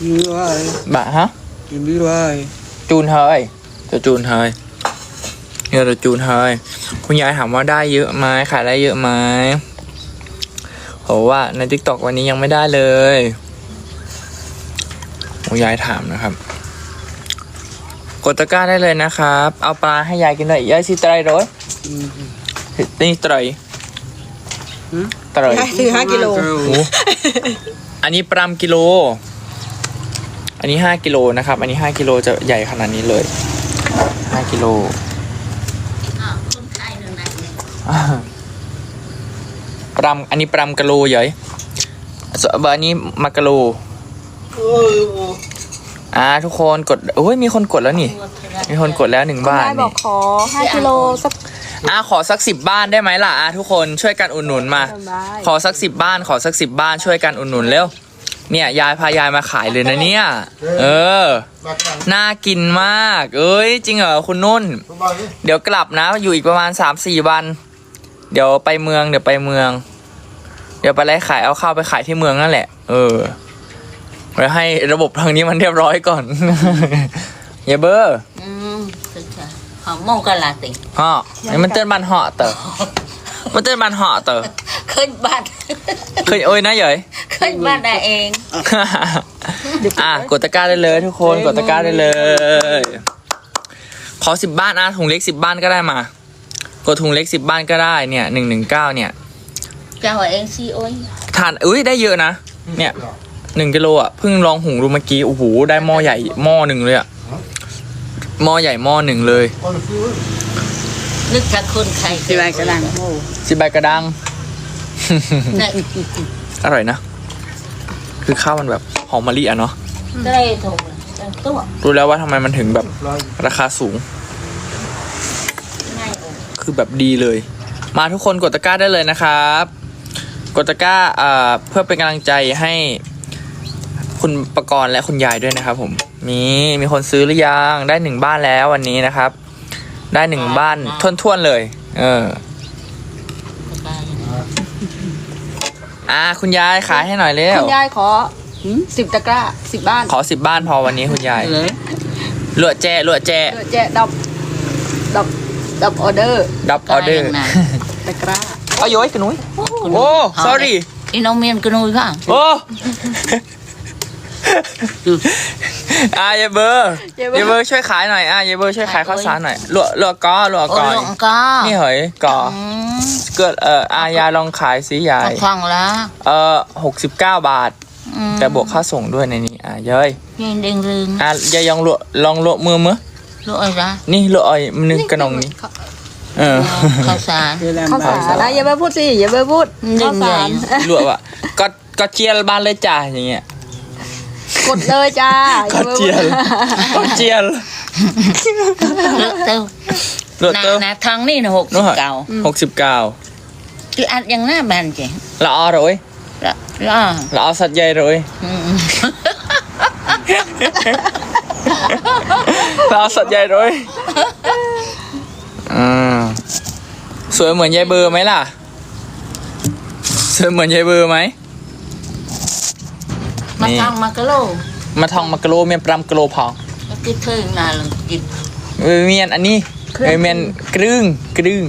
กินไม่ไหวบะฮะ กินไม่ไหวจูนเฮยจะจูนเฮยเนี่ยจะจูนเฮยคุณยายถามว่าได้เยอะไหมขายได้เยอะไหมโหว่าในทิกตอกวันนี้ยังไม่ได้เลยคุณยายถามนะครับ กดตะกร้าได้เลยนะครับ เอาปลาให้ยายกินหน่อยยายสิไตรร้อยอืมนี่ไตรหืมไตรยายซื้อห้ากิโลโอ้อันนี้ปรามกิโล อันนี้ห้ากิโลนะครับ อันนี้ห้ากิโลจะใหญ่ขนาดนี้เลยห้ากิโลอ่าปรามอันนี้ปรามกะโลใหญ่ส่วนอันนี้มากะโลโอ้ยโอ้ยอ่าทุกคนกดโอ้ยมีคนกดแล้วนี่ มีคนกดแล้วหนึ่งบ้านยายบอนี่กขอห้ากิโลสักอ่าขอสักสิบบ้านได้ไหมล่ะอ่าทุกคนช่วยกันอุดหนุนมาได้ขอสักสิบบ้าน ขอสักสิบบ้านช่วยกันอุดหนุนเร็ว เนี่ยยายพายายมาขายเลยนะเนี่ย เออน่ากินมาก เอ้ย จริงเหรอคุณนุ่นเดี๋ยวกลับนะ อยู่อีกประมาณสามสี่วัน เดี๋ยวไปเมือง เดี๋ยวไปเมือง เดี๋ยวไปไล่ขายเอาข้าวไปขายที่เมืองนั่นแหละ เออไว้ให้ระบบทางนี้มันเรียบร้อยก่อน อย่าเบอร์อืมตึกจ้ะหอมมองกะลาติฮะนี่มันเต้นบันเหาะเตอมันเต้นบันเหาะเตอ ขึ้นบ้านเคยโอ้ยนะเหยยขึ้นบ้านได้เองอะกดตะกร้าได้เลย ทุกคนกดตะกร้าได้เลย ขอสิบบ้านอะถุงเล็กสิบบ้านก็ได้มา กดถุงเล็กสิบบ้านก็ได้เนี่ยหนึ่งหนึ่งเก้าเนี่ยเจ้าเองสิโอ้ยทานอุ้ยได้เยอะนะ เนี่ยหนึ่งกิโลอะเพิ่งลองหุงดูเมื่อกี้โอ้โหได้หม้อใหญ่หม้อหนึ่งเลยอะหม้อใหญ่หม้อหนึ่งเลยนึกจากคนไทยสิบใบกระดังโอ้สิบใบกระดัง เนี่ยอร่อยนะ คือข้าวมันแบบหอมมะลิอะเนาะ ก็เลยถูกจังตัวรู้แล้วว่าทำไมมันถึงแบบราคาสูง ง่ายโอ้คือแบบดีเลย มาทุกคนกดตะกร้าได้เลยนะครับ กดตะกร้าอ่าเพื่อเป็นกำลังใจให้คุณประกรณ์และคุณยายด้วยนะครับ ผมมีมีคนซื้อหรือยังได้หนึ่งบ้านแล้ววันนี้นะครับ ได้หนึ่งบ้านท่วนๆเลย เออ อ่าคุณยายขายให้หน่อยเร็วคุณยายขอสิบตะกร้าสิบบ้านขอสิบบ้านพอวันนี้คุณยายเลยลวดแจ้ลวดแจ้เดี๋ยวจะดับดับดับออเดอร์ดับออเดอร์ตะกร้าเอาโย้ยกันนุ้ยโอ้ sorry อีน้องเมียนกนุยค่ะโอ้อะยายเบอร์ยายเบอร์ช่วยขายหน่อยอะยายเบอร์ช่วยขายข้าวสารหน่อยลวกลวกก้อลวกโอ้ก้อยลงก็นี่เหรยก่ออืม เกิดเอ่ออายายลองขายสิยายฟังละเอ่อหกสิบเก้าบาท อืมแต่บวกค่าส่งด้วยในนี้อะเย้ยยังเด้งรึงอะยายลองลวกลองลวกมือมั้ยรู้อะไรนะนี่ลวกอ้อยมันนึงกระนองนี้เออข้าวสารเดี๋ยวแรงข้าวไปสารนะอย่าไปพูดสิอย่าไปพูดหนึ่ข้าวงใหสาญ่รลวกอะก็ก็เจียลบ้านเลยจ้าอย่างเงี้ยกดเลยจ้าอก็ย่าไปพูเจียดลก็เจียล เลอะเต้าลวกนะเติมนะทางนี่นะหกสินู้บนเหรอเก้าหกสิบเก้าคืออัดยังหน้าบานเจ๋งละออเลยละละละออสัตว์ใหญ่เลยอืมละออสัตว์ใหญ่เลยอ่าสวยเหมือนยายเบอร์ไหมล่ะ สวยเหมือนยายเบอร์ไหม มานี่ ทางมากะโลมาทองมากะโลเมียนปรำกะโลพองแล้วก็เธอนาลังกินเออเมียนอันนี้ เออเมียนกรึ้งกรึ้ง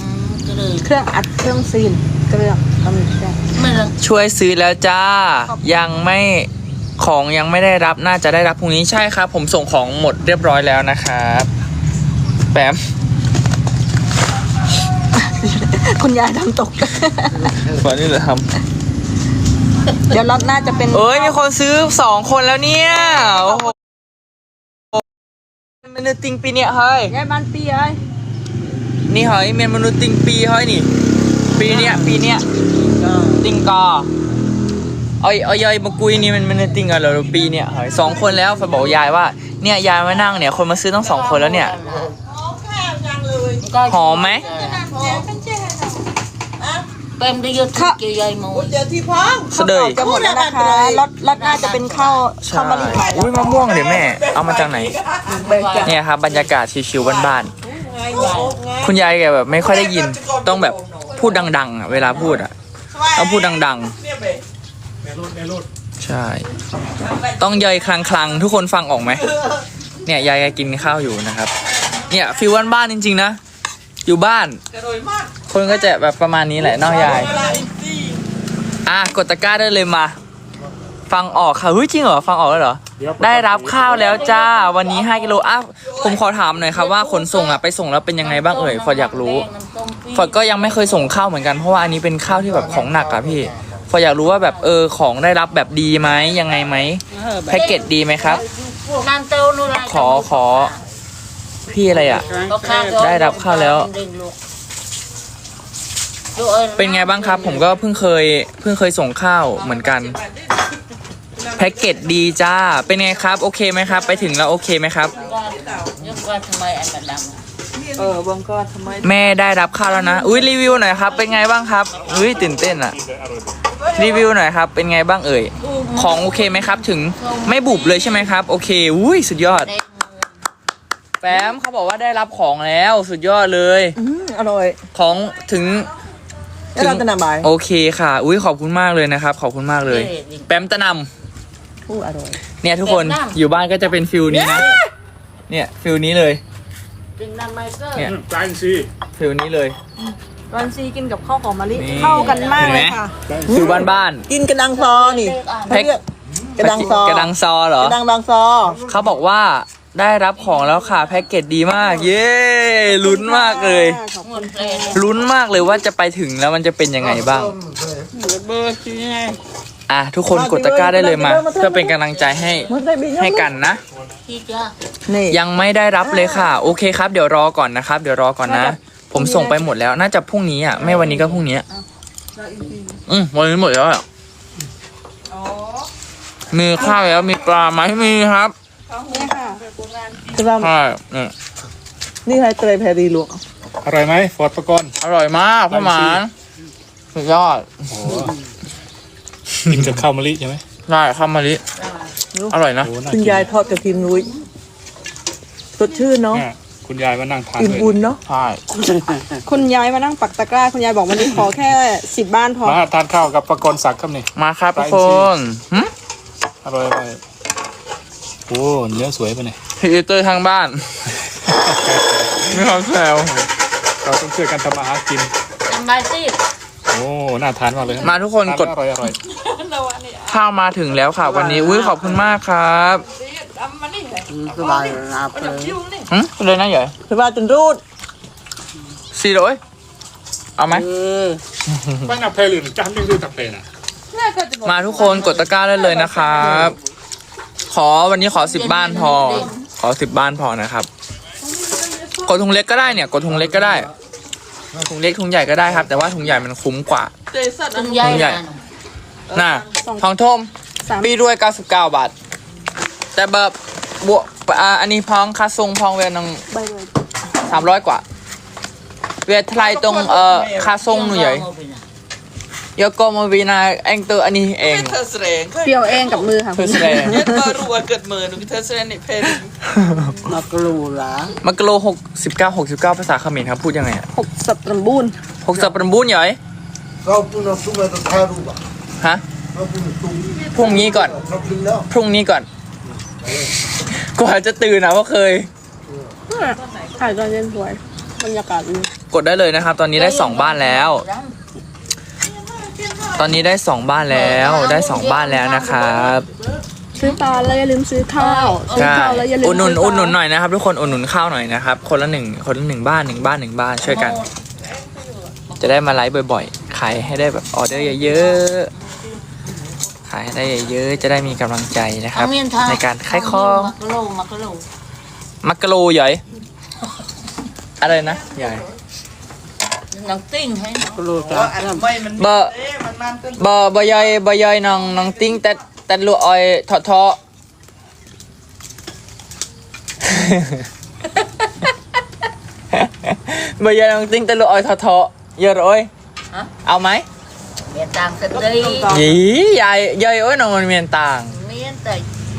อืมก็เลยเครื่องอัดเครื่องซีนเครื่องกำลังได้ไม่ลังช่วยซื้อแล้วจ้า ยังไม่ของยังไม่ได้รับน่าจะได้รับพรุ่งนี้ใช่ครับ ผมส่งของหมดเรียบร้อยแล้วนะครับแปมคุณยายทำตกก่อนนี่เลยทเดี๋ยวรอบหน้าจะเป็นำเอ้ยมีคนซื้อสองคนแล้วเนี่ยโอ้โห มนุษย์ติงปีเนี่ยเฮ้ยยายบ้านปีไอ้ยนี่เฮ้ยเมียนมนุษย์ติงปีเฮ้ยนี่ปีเนี้ยปีเนี้ยติงกอเอ้ยเอ้ยเอ้ยมากุยนี่มันมันติงกันเหรอปีเนี้ยเฮ้ยสองคนแล้วฝนบอกยายว่าเนี่ยยายมานั่งเนี่ยคนมาซื้อต้องสองคนแล้วเนี่ยหอมไหม เป็นได้ยศเกี่ยวยายมูเดี๋ยวที่พ้องเสดยจะหมดแล้วนะคะรถรถหน้าจะเป็นข้าวข้าวมะลิใหม่แล้วอุ้ยมะม่วงเดี๋ยวแม่ เอามาจากไหนเบิกจากเนี่ยครับบรรยากาศชิวๆบ้านๆคุณยายแกแบบไม่ค่อยได้ยินต้องแบบพูดดัง ๆ อะ เวลาพูดอะต้องพูดดังเนี่ยเบใช่ ต้องย่อยคลังคลังๆ ทุกคนฟังออกไหมเนี่ยยายแกกินข้าวอยู่นะครับ เนี่ยฟิวบ้านๆจริง ๆ นะ อยู่บ้านคนก็จะแบบประมาณนี้แหละเนอกยายอะกดตะกร้าได้เลยมา ฟังออกค่ะเฮ้ยจริงเหรอฟังออกแล้วเหรอ ได้รับข้าวแล้วจ้า วันนี้ 5กิโลอ้าวผมขอถามหน่อยครับว่าขนส่งอะไปส่งแล้วเป็นยังไงบ้างเอ่ยฟอดอยากรู้ ฟอดก็ยังไม่เคยส่งข้าวเหมือนกันเพราะว่าอันนี้เป็นข้าวที่แบบของหนักอะพี่ฟอดอยากรู้ว่าแบบเออของได้รับแบบดีไหมยังไงไหมแพ็กเกจดีไหมครับนั่นเต้านู่นอะไรขอขอ พี่อะไรอะ ก็ข้าวก็ได้รับข้าวแล้วเป็นไงบ้างครับ ผมก็เพิ่งเคยเพิ่งเคยส่งข้าวเหมือนกันแพ็กเกจดีจ้า เป็นไงครับ โอเคไหมครับ ไปถึงแล้วโอเคไหมครับ ยกว่าทำไมอันนั้นดำอะเออบังก็ทำไมแม่ได้รับข้าวแล้วนะอุ้ยรีวิวหน่อยครับ เป็นไงบ้างครับอุ้ยตื่นเต้นอะรีวิวหน่อยครับ เป็นไงบ้างเอ่ย ของโอเคไหมครับ ถึงไม่บุบเลยใช่ไหมครับ โอเคอุ้ยสุดยอดเด็ก แฟมเขาบอกว่าได้รับของแล้วสุดยอดเลย อืมอร่อยของถึง แล้วเราจะนำไปโอเคค่ะ อุ้ยขอบคุณมากเลยนะครับ ขอบคุณมากเลย แปมตะนำอู้อร่อยเนี่ยทุกคนอยู่บ้านก็จะเป็นฟิลนี้นะ เนี่ยฟิลนี้เลยดึงน้ำไมเกอร์เนี่ยใจสิฟิลนี้เลยวันซีกินกับข้าวหอมมะลินี่ เข้ากันมากเลยค่ะฟิลบ้านบ้านกินกระดังซอนี่แพ็คเขาเรียกกระดังซอกระดังซอเหรอกระดังบางซอเขาบอกว่า ได้รับของแล้วค่ะ แพ็กเกจดีมาก เย้ลุ้นมากเลย ขอบเงิคุณนเพลงลุ้นมากเลยว่าจะไปถึงแล้วมันจะเป็นยังไงบ้าง เบอร์ที่ไงอะทุกคนกดตะกร้าได้เลยมาเพื่อเป็นกำลังใจให้มันได้บินให้กันนะที่จ้านี่ยังไม่ได้รับเลยค่ะ โอเคครับ เดี๋ยวรอก่อนนะครับ เดี๋ยวรอก่อนนะ ผมส่งไปหมดแล้ว น่าจะพรุ่งนี้อะไม่วันนี้ก็พรุ่งนี้อืมวันนี้หมดแล้วอะมีข้าวแล้วมีปลาไหมมีครับนี่ค่ะกระดังใช่นี่นี่ไทยเตยแพรดีลวกอร่อยไหมฟอร์ดประกรณ์อร่อยมากพ่อหมานสุดยอดกินกับข้าวมะลิใช่ไหมได้ข้าวมะลิอร่อยนะ โอ้น่าคุณกินยายทอดกระเทียมนุ้ยสดชื่นเนาะเนี่ยคุณยายมานั่งทานอิ่มเลยอุ่นเนาะใช่คุณยายมานั่งปักตะกร้า คุณยายบอกวันนี้ขอแค่สิบบ้านพอ มาทานข้าวกับประกรณ์ศักดิ์ครับนี่ มาครับทุกคนหึอร่อยอร่อยโอ้เนื้อสวยไปเนี่ย พีเตอร์ทางบ้าน ไม่ความแซวเราต้องช่วยกันทำอาหารกิน ทำไมสิโอ้น่าทานมากเลยมาทุกคนทานกดอร่อยอร่อยข้าวมาถึงแล้วค่ะ วันนี้อุ้ยขอบคุณมากครับหึเลยนะใหญ่คือว่าจนรูดสี่ร้อยเอาไหมไม่นับเพลหรือจานไม่ซื้อตับเพลน่ะมาทุกคนกดตะกร้าได้เลยนะครับ ขอวันนี้ขอสิบบ้านพอ ขอสิบบ้านพอนะครับ กดถุงเล็กก็ได้เนี่ย กดถุงเล็กก็ได้ ถุงเล็กถุงใหญ่ก็ได้ครับ แต่ว่าถุงใหญ่มันคุ้มกว่าตุ้งใหญ่ใหญ่นั่นน่ะทองทมสามปีด้วย 99 บาท แต่แบบบวกอ่าอันนี้พองค่าทรงพองเวียนนังใบเลยสามร้อยกว่า เวียไทยตรงเอ่อค่าทรงหน่อยยก โกโมวีนาเองตัวอันนี้เองเธอแสดงเปรี้ยวเองกับมือค่ะเพื่อแสดงเย็ดมารัวเกิดมือหนูเธอแสดงในเพลงมักกะโลหกสิบเก้าหกสิบเก้าภาษาเขมรครับพูดยังไงอะหกสับสมบูรณ์หกสับปรบุญเหรอเราปุ่นเราตุ้มเราทารูปะฮะเราปุ่นตุ้มพรุ่งนี้ก่อนเราปุ่นแล้วพรุ่งนี้ก่อน กว่าจะตื่นนะเพราะเคยถ่ายตอนเย็นสวยบรรยากาศดีกดได้เลยนะครับ ตอนนี้ได้สองบ้านแล้ว ตอนนี้ได้สองบ้านแล้วได้สองบ้านแล้วนะครับซื้อปลาแล้วอย่าลืมซื้อข้าวซื้อใช่ข้าวแล้วอย่าลืมอุดหนุนซื้ปลาอุดหนุนหน่อยนะครับทุกคนอุดหนุนข้าวหน่อยนะครับคนละหนึ่งคนละหนึ่งบ้านหนึ่งบ้านหนึ่งบ้านช่วยกัน จะได้มาไลฟ์บ่อยๆขายให้ได้แบบออเดอร์เยอะๆขายให้ได้เยอะๆจะได้มีกำลังใจนะครับเอาเมียนทาในการขายของมักกะโลมักกะโลมักกะโลใหญ่อะไรนะใหญ่ หนังติ้งให้หนังว่าอันไม่มันเบอร์เอ๊ะมันมันเป็นบอบอยอยบอยอยน้องน้องติ้งแต่แต่ลูกออยทอทอบอยอยน้องติ้งแต่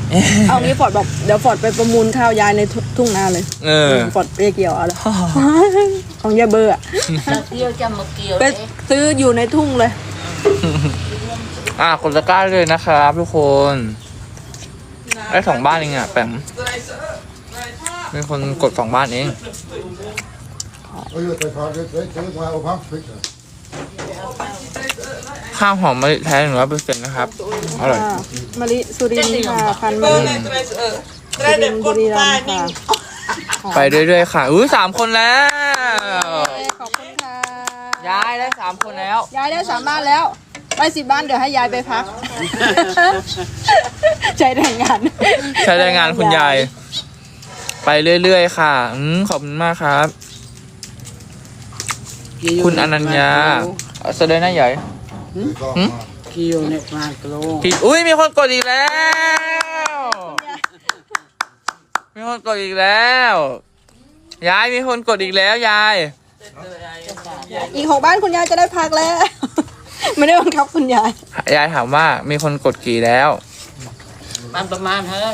ลูกออยทอทอเยอะเลยเอาไหมเมียนต่างกันเลยยียายยายโอ้ยน้องมันเมียนต่างเมียนแต่เอางี้ฟอร์ดบอกเดี๋ยวฟอร์ดไปประมูลข้าวยายในทุ่งนาเลยเออฟอร์ดเรียกเกี่ยวเอาเลยของยายเบอร์อะเราเกี่ยวจะมาเกี่ยวไปเอ๊ะซื้ออยู่ในทุ่งเลย อะกดตะกร้าเลยนะครับทุกคนได้สองบ้านเองอะแปมมีคนกดสองบ้านเอง ข้าวหอมมะลิแท้หนึ่งร้อยเปอร์เซ็นต์นะครับ อร่อย ค่ะมะลิสุรินทร์ค่ะพันธุ์เบมะอร์ลิเลยตัวเออได้เด็กกดตายนี่ไปเรื่อยๆค่ะอุ้ยสามคนแล้ว ขอบคุณค่ะยายได้สามคนแล้ว ยายได้สามบ้านแล้วไปสิบบ้านเดี๋ยวให้ยายไปพัก ใจแรงงาน ใช้แรงงานคุณยาย ไปเรื่อยๆค่ะอืมขอบคุณมากครับ คุณอนัญญาเอาแสดงหน้าใหญ่ กิโลเนี่ยมากโลผิดอุ้ยมีคนกดอีกแล้ว มีคนกดอีกแล้ว ยายมีคนกดอีกแล้วยาย อีกหกบ้านคุณยายจะได้พักแล้ว ไม่ได้บังคับคุณยาย ยายถามว่ามีคนกดกี่แล้วมันประมาณเฮ้ย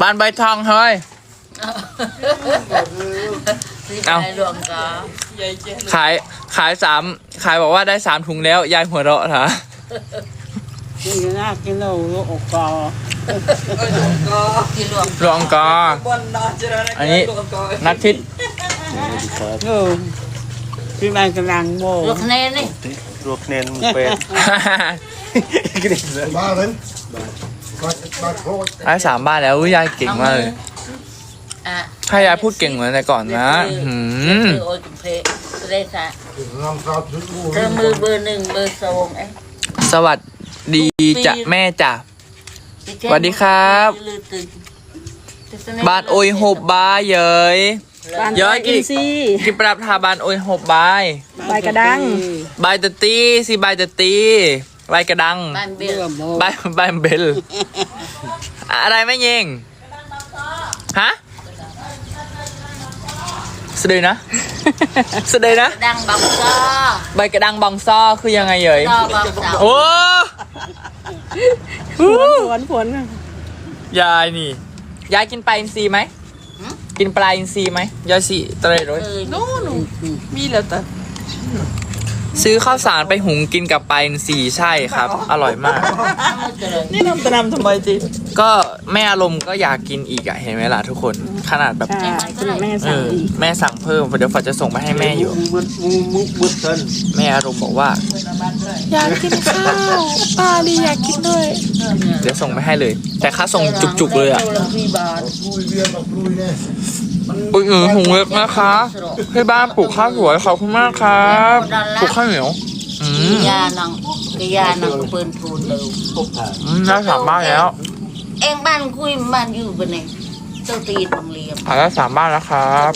บ้านใบทองเฮ้ยที่ เอ้าไปรวมกันใหญ่เจ๊เลยขายขายสามขายบอกว่าได้สามถุงแล้ว ยายหัวเราะเหรอกิโลน่ากิโลโลอกกอเออดวงก็ที่รวมรวงกอบนนอนจะได้อันนี้ดวงก็นักทิศโอ้พี่มันกำลังโบลูกเนนนี่ลวกเน้นเป็ด Baren. Maar, maar gewoon. ได้สามบ้านแล้วอุ๊ยยายเก่งมากเลย อะถ้ายายพูดเก่งเหมือนแต่ก่อนนะหืมคือโอ้ยเพะเลยค่ะ Dan gaat het เธอมือเบอร์หนึ่งเบอร์สองเอ้ยสวัสดีจ้ะแม่จ้ะสวัสดีครับบ้านโอยหบบายเย้ยบ้านย้อยอีกอินซีย์กิปรับทาบ้านโอยหบบายใบกระดังบายตะตีสิบายตะตีบายกระดังบ้านเบี้ยเบื่อโบบายบายเบล อะไรไม่ยิงฮะ สะดือนะสะดือนะ ดังบังซอใบกระดังบองซ่อคือยังไงเย้ยซอบังสาวโอ้ผวนผวนผวนยายนี่ ยายกินปลาอินทรีไหม กินปลาอินทรีไหมยายสิเตรร้อยเอ้ยนู่นมีแล้วแต่ ซื้อข้าวสารไปหุงกินกับปลาอินทรีใช่ครับ อร่อยมากมือเจริญนี่นำตะนำทำไมจีก็แม่อารมณ์ก็อยากกินอีกอะเห็นไหมล่ะทุกคนขนาดแบบใช่คุณแม่เอสั่งออีกแม่สั่งเพิ่มเดี๋ยวฝอจะส่งไปให้แม่อยู่ Moet, moet, moet, moet zijn. แม่อารมณ์บอกว่า อยากกินข้าวป้าดีอยากกินด้วย เดี๋ยวส่งไปให้เลย แต่ค่าส่งจุกๆเลยอะตัวละสี่บาท Vloei weer, maar vloei nee. อุ้ย อือหุงเล็กนะคะที่บ้านปลูกข้าวสวยขอบคุณมากครับปลูกข้าวเหนียวอืมยานังกยานังเปิ้นทูนเร็วอืมได้สามบ้านแล้ว เองบ้านคุยบ้านอยู่บนไหนเจ้าตีนโรงเรียนขายได้สามบ้านแล้วครับ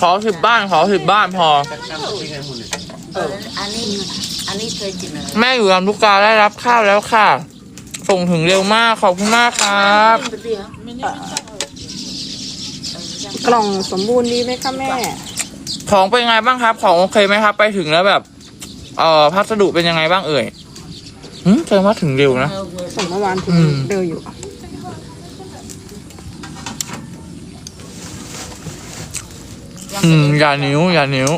ขอสิบบ้านขอสิบบ้านพอเอออันนี้อันนี้เคยกินอะไรแม่อยู่ลำลูกกาได้รับข้าวแล้วค่ะ ส่งถึงเร็วมาก ขอบคุณมากครับ กล่องสมบูรณ์ดีไหมคะแม่ ของเป็นยังไงบ้างครับ ของโอเคไหมครับ ไปถึงแล้วแบบ เอ่อพัสดุเป็นยังไงบ้างเอ่ยหืมแสดงว่าถึงเร็วนะ ส่งเมื่อวานถึงอืม เร็วอยู่ อืมอย่านิ้ว อย่านิ้ว